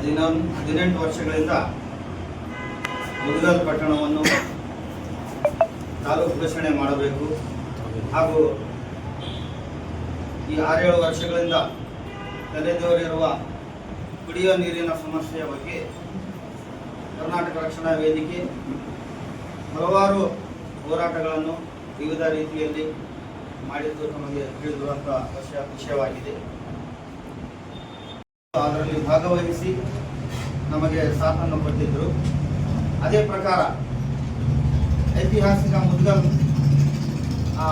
ಹದಿನೊಂದು, ಹದಿನೆಂಟು ವರ್ಷಗಳಿಂದ ಮುದುಗಲ್ ಪಟ್ಟಣವನ್ನು ತಾಲೂಕು ಘೋಷಣೆ ಮಾಡಬೇಕು. ಹಾಗೂ ಈ ಆರೇಳು ವರ್ಷಗಳಿಂದ ತಲೆದೋರಿರುವ ಕುಡಿಯುವ ನೀರಿನ ಸಮಸ್ಯೆಯ ಬಗ್ಗೆ ಕರ್ನಾಟಕ ರಕ್ಷಣಾ ವೇದಿಕೆ ಹಲವಾರು ಹೋರಾಟಗಳನ್ನು ವಿವಿಧ ರೀತಿಯಲ್ಲಿ ಮಾಡಿದ್ದು ನಮಗೆ ತಿಳಿದಿರುವಂಥ ವಿಷಯ ವಿಷಯವಾಗಿದೆ. ಅದರಲ್ಲಿ ಭಾಗವಹಿಸಿ ನಮಗೆ ಸಾಥನ್ನು ಕೊಟ್ಟಿದ್ದರು ಅದೇ ಪ್ರಕಾರ ಐತಿಹಾಸಿಕ ಮುದ್ಗಲ್ ಆ,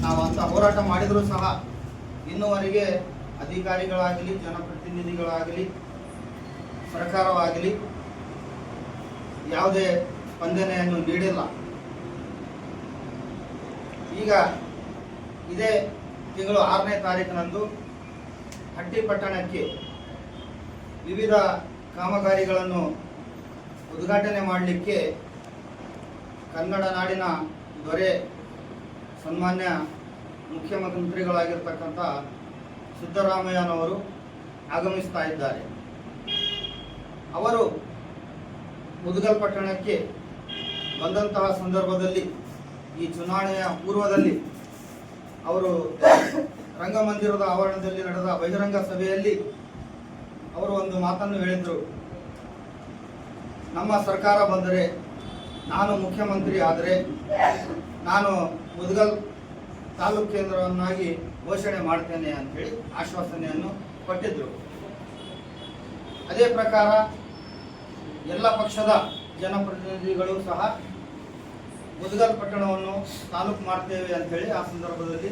ನಾವು ಅಂತ ಹೋರಾಟ ಮಾಡಿದರೂ ಸಹ ಇನ್ನುವರೆಗೆ ಅಧಿಕಾರಿಗಳಾಗಲಿ ಜನಪ್ರತಿನಿಧಿಗಳಾಗಲಿ ಸರ್ಕಾರವಾಗಲಿ ಯಾವುದೇ ಸ್ಪಂದನೆಯನ್ನು ನೀಡಿಲ್ಲ. ಈಗ ಇದೇ ತಿಂಗಳು ಆರನೇ ತಾರೀಕಿನಂದು ಹಟ್ಟಿ ಪಟ್ಟಣಕ್ಕೆ ವಿವಿಧ ಕಾಮಗಾರಿಗಳನ್ನು ಉದ್ಘಾಟನೆ ಮಾಡಲಿಕ್ಕೆ ಕನ್ನಡ ನಾಡಿನ ದೊರೆ ಸನ್ಮಾನ್ಯ ಮುಖ್ಯಮಂತ್ರಿಗಳಾಗಿರ್ತಕ್ಕಂಥ ಸಿದ್ದರಾಮಯ್ಯನವರು ಆಗಮಿಸ್ತಾ ಇದ್ದಾರೆ. ಅವರು ಮುದುಗಲ್ ಪಟ್ಟಣಕ್ಕೆ ಬಂದಂತಹ ಸಂದರ್ಭದಲ್ಲಿ ಈ ಚುನಾವಣೆಯ ಪೂರ್ವದಲ್ಲಿ ಅವರು ರಂಗಮಂದಿರದ ಆವರಣದಲ್ಲಿ ನಡೆದ ಬಹಿರಂಗ ಸಭೆಯಲ್ಲಿ ಅವರು ಒಂದು ಮಾತನ್ನು ಹೇಳಿದರು. ನಮ್ಮ ಸರ್ಕಾರ ಬಂದರೆ ನಾನು ಮುಖ್ಯಮಂತ್ರಿ ಆದರೆ ನಾನು ಮುದ್ಗಲ್ ತಾಲೂಕು ಕೇಂದ್ರವನ್ನಾಗಿ ಘೋಷಣೆ ಮಾಡ್ತೇನೆ ಅಂತೇಳಿ ಆಶ್ವಾಸನೆಯನ್ನು ಕೊಟ್ಟಿದ್ದರು ಅದೇ ಪ್ರಕಾರ ಎಲ್ಲ ಪಕ್ಷದ ಜನಪ್ರತಿನಿಧಿಗಳು ಸಹ ಮುದ್ಗಲ್ ಪಟ್ಟಣವನ್ನು ತಾಲೂಕು ಮಾಡ್ತೇವೆ ಅಂತೇಳಿ ಆ ಸಂದರ್ಭದಲ್ಲಿ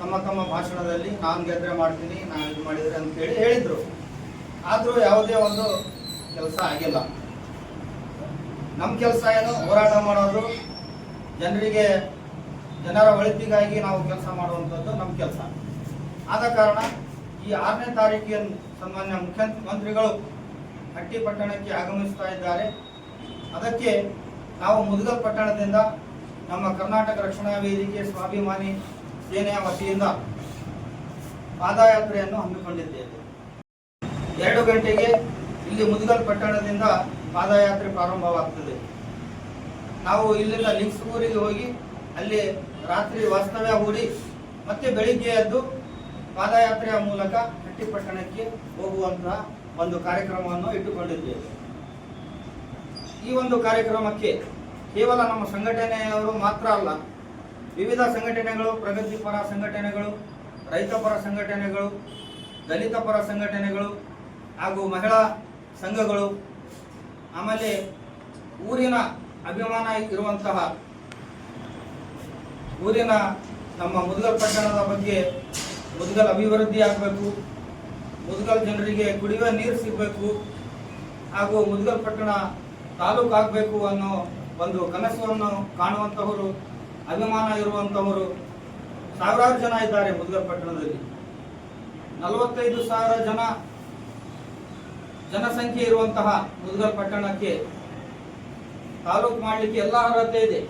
ತಮ್ಮ ತಮ್ಮ ಭಾಷಣದಲ್ಲಿ ನಾನು ಗೆದ್ರೆ ಮಾಡ್ತೀನಿ, ನಾನು ಇದು ಮಾಡಿದ್ರೆ ಅಂತೇಳಿ ಹೇಳಿದರು. ಆದರೂ ಯಾವುದೇ ಒಂದು ಕೆಲಸ ಆಗಿಲ್ಲ. ನಮ್ಮ ಕೆಲಸ ಏನು ಹೋರಾಟ ಮಾಡೋದು, ಜನರಿಗೆ, ಜನರ ಒಳಿತಿಗಾಗಿ ನಾವು ಕೆಲಸ ಮಾಡುವಂಥದ್ದು ನಮ್ಮ ಕೆಲಸ. ಆದ ಕಾರಣ ಈ ಆರನೇ ತಾರೀಕಿನ ಸನ್ಮಾನ್ಯ ಮುಖ್ಯಮಂತ್ರಿಗಳು ಹಟ್ಟಿ ಪಟ್ಟಣಕ್ಕೆ ಆಗಮಿಸ್ತಾ ಇದ್ದಾರೆ. ಅದಕ್ಕೆ ನಾವು ಮುದುಗಲ್ ಪಟ್ಟಣದಿಂದ ನಮ್ಮ ಕರ್ನಾಟಕ ರಕ್ಷಣಾ ವೇದಿಕೆ ಸ್ವಾಭಿಮಾನಿ ಸೇನೆಯ ವತಿಯಿಂದ ಪಾದಯಾತ್ರೆಯನ್ನು ಹಮ್ಮಿಕೊಂಡಿದ್ದೇವೆ. ಎರಡು ಗಂಟೆಗೆ ಇಲ್ಲಿ ಮುದುಗಲ್ ಪಟ್ಟಣದಿಂದ ಪಾದಯಾತ್ರೆ ಪ್ರಾರಂಭವಾಗ್ತದೆ. ನಾವು ಇಲ್ಲಿಂದ ಲಿಂಗ್ಸೂರಿಗೆ ಹೋಗಿ ಅಲ್ಲಿ ರಾತ್ರಿ ವಾಸ್ತವ್ಯ ಹೂಡಿ ಮತ್ತೆ ಬೆಳಿಗ್ಗೆ ಎದ್ದು ಪಾದಯಾತ್ರೆಯ ಮೂಲಕ ಹಟ್ಟಿಪಟ್ಟಣಕ್ಕೆ ಹೋಗುವಂತಹ ಒಂದು ಕಾರ್ಯಕ್ರಮವನ್ನು ಇಟ್ಟುಕೊಂಡಿದ್ದೇವೆ. ಈ ಒಂದು ಕಾರ್ಯಕ್ರಮಕ್ಕೆ ಕೇವಲ ನಮ್ಮ ಸಂಘಟನೆಯವರು ಮಾತ್ರ ಅಲ್ಲ ವಿವಿಧ ಸಂಘಟನೆಗಳು ಪ್ರಗತಿಪರ ಸಂಘಟನೆಗಳು ರೈತಪರ ಸಂಘಟನೆಗಳು, ದಲಿತ ಪರ ಸಂಘಟನೆಗಳು ಹಾಗೂ ಮಹಿಳಾ ಸಂಘಗಳು ಆಮೇಲೆ ಊರಿನ ಅಭಿಮಾನ ಇರುವಂತಹ ಊರಿನ ನಮ್ಮ ಮುದ್ಗಲ್ ಪಟ್ಟಣದ ಬಗ್ಗೆ ಮುದ್ಗಲ್ ಅಭಿವೃದ್ಧಿ ಆಗಬೇಕು, ಮುದ್ಗಲ್ ಜನರಿಗೆ ಕುಡಿಯುವ ನೀರು ಸಿಗಬೇಕು ಹಾಗೂ ಮುದ್ಗಲ್ ಪಟ್ಟಣ ತಾಲೂಕು ಆಗಬೇಕು ಅನ್ನೋ ಒಂದು ಕನಸನ್ನು ಕಾಣುವಂತಹವರು ಅಭಿಮಾನ ಇರುವಂತವರು ಸಾವಿರಾರು ಜನ ಇದ್ದಾರೆ ಮುದ್ಗಲ್ ಪಟ್ಟಣದಲ್ಲಿ. ನಲವತ್ತೈದು ಸಾವಿರ ಜನ ಜನಸಂಖ್ಯೆ ಇರುವಂತಹ ಮುದ್ಗಲ್ ಪಟ್ಟಣಕ್ಕೆ ತಾಲೂಕು ಮಾಡಲಿಕ್ಕೆ ಎಲ್ಲ ಅರ್ಹತೆ ಇದೆ.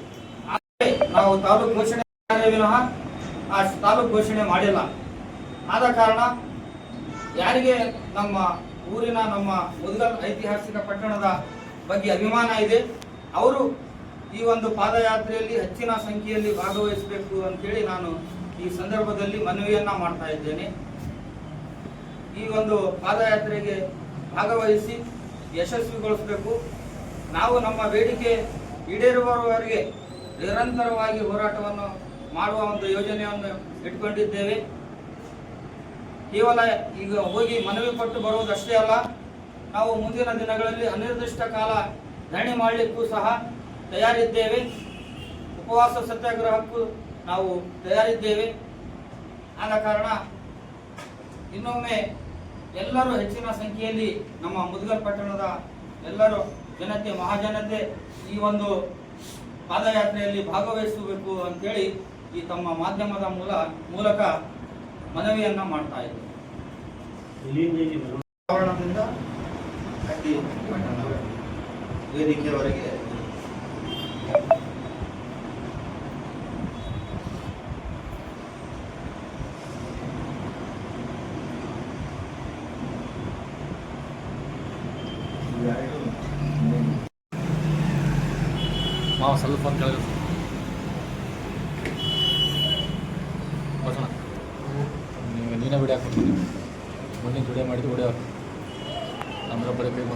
ಆದರೆ ನಾವು ತಾಲೂಕು ಘೋಷಣೆ ವಿನಃ ಆ ತಾಲೂಕು ಘೋಷಣೆ ಮಾಡಿಲ್ಲ. ಆದ ಕಾರಣ ಯಾರಿಗೆ ನಮ್ಮ ಊರಿನ ನಮ್ಮ ಮುದ್ಗಲ್ ಐತಿಹಾಸಿಕ ಪಟ್ಟಣದ ಬಗ್ಗೆ ಅಭಿಮಾನ ಇದೆ, ಅವರು ಈ ಒಂದು ಪಾದಯಾತ್ರೆಯಲ್ಲಿ ಹೆಚ್ಚಿನ ಸಂಖ್ಯೆಯಲ್ಲಿ ಭಾಗವಹಿಸಬೇಕು ಅಂತೇಳಿ ನಾನು ಈ ಸಂದರ್ಭದಲ್ಲಿ ಮನವಿಯನ್ನ ಮಾಡ್ತಾ ಇದ್ದೇನೆ. ಈ ಒಂದು ಪಾದಯಾತ್ರೆಗೆ ಭಾಗವಹಿಸಿ ಯಶಸ್ವಿಗೊಳಿಸಬೇಕು. ನಾವು ನಮ್ಮ ಬೇಡಿಕೆ ಈಡೇರುವವರೆಗೆ ನಿರಂತರವಾಗಿ ಹೋರಾಟವನ್ನು ಮಾಡುವ ಒಂದು ಯೋಜನೆಯನ್ನು ಇಟ್ಕೊಂಡಿದ್ದೇವೆ. ಕೇವಲ ಈಗ ಹೋಗಿ ಮನವಿ ಕೊಟ್ಟು ಬರುವುದಷ್ಟೇ ಅಲ್ಲ, ನಾವು ಮುಂದಿನ ದಿನಗಳಲ್ಲಿ ಅನಿರ್ದಿಷ್ಟ ಕಾಲ ಧರಣಿ ಮಾಡಲಿಕ್ಕೂ ಸಹ ತಯಾರಿದ್ದೇವೆ. ಉಪವಾಸ ಸತ್ಯಾಗ್ರಹಕ್ಕೂ ನಾವು ತಯಾರಿದ್ದೇವೆ. ಆದ ಕಾರಣ ಇನ್ನೊಮ್ಮೆ ಎಲ್ಲರೂ ಹೆಚ್ಚಿನ ಸಂಖ್ಯೆಯಲ್ಲಿ ನಮ್ಮ ಮುದುಗರ್ ಪಟ್ಟಣದ ಎಲ್ಲರೂ ಜನತೆ ಮಹಾಜನತೆ ಈ ಒಂದು ಪಾದಯಾತ್ರೆಯಲ್ಲಿ ಭಾಗವಹಿಸಬೇಕು ಅಂತೇಳಿ ಈ ತಮ್ಮ ಮಾಧ್ಯಮದ ಮೂಲ ಮೂಲಕ ಮನವಿಯನ್ನ ಮಾಡ್ತಾ ಇದ್ದೇವೆ. ಆವರಣದಿಂದ ಹಟ್ಟಿ ವೇದಿಕೆಯವರೆಗೆ ಸ್ವಲ್ಪ ಅಂತ ಕೆಳಗೆ ಬಸಣ ನೀವು ನೀನೇ ಬಿಡಿ ಹಾಕ್ಬಿಟ್ಟು ಮೊನ್ನೆ ವಿಡಿಯೋ ಮಾಡಿದ್ದು ವಿಡಿಯೋ ಅಂದ್ರೆ ಬರೀ ಬೇಕು